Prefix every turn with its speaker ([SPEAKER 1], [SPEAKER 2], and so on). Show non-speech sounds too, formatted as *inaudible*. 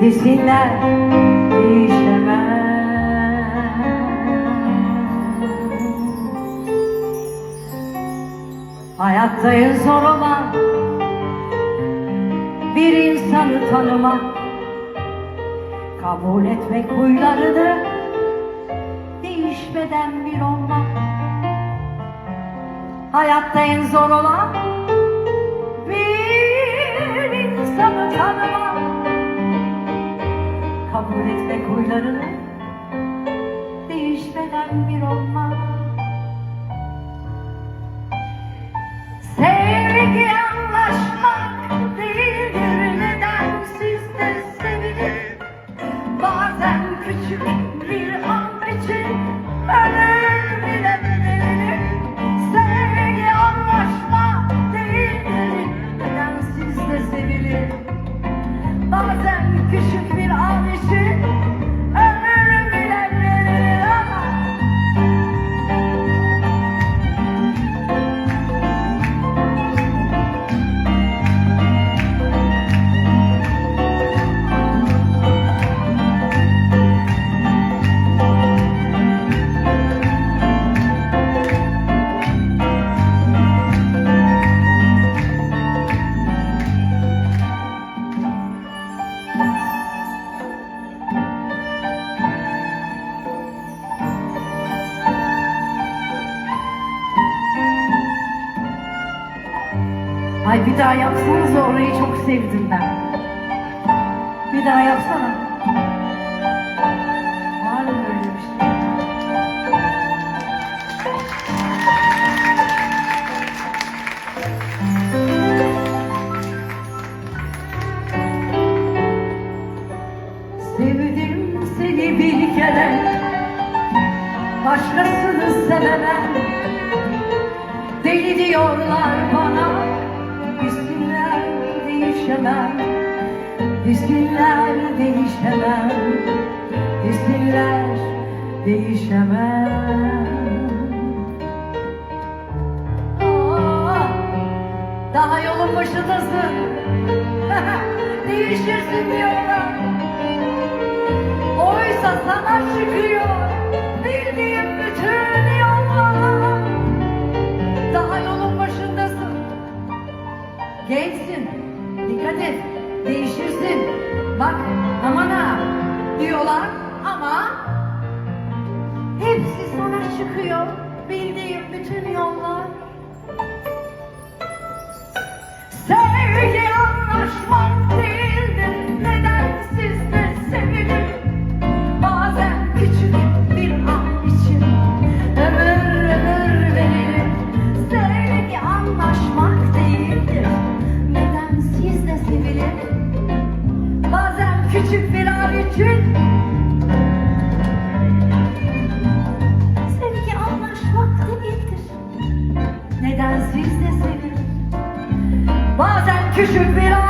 [SPEAKER 1] desinler değişemez. Hayatta zor olan bir insanı tanımak, kabul etmek huylarını, değişmeden bir olmak. Hayatta en zor olan olmak. Sevgi Ay bir daha yapsanıza orayı çok sevdim ben. Bir daha yapsana. Var mı böyle bir şey? Sevdim seni bir kere Başkasını sevemem Deli diyorlar bana Desinler değişemem. Desinler değişemem. Desinler değişemem. Aa, Daha yolun başındasın. *laughs* Değişirsin diyorlar. Oysa sana çıkıyor Bildiğim bütün yollar Değişirsin. Bak aman ha diyorlar ama hepsi sana çıkıyor. Bildiğim bütün yollar. You should be ay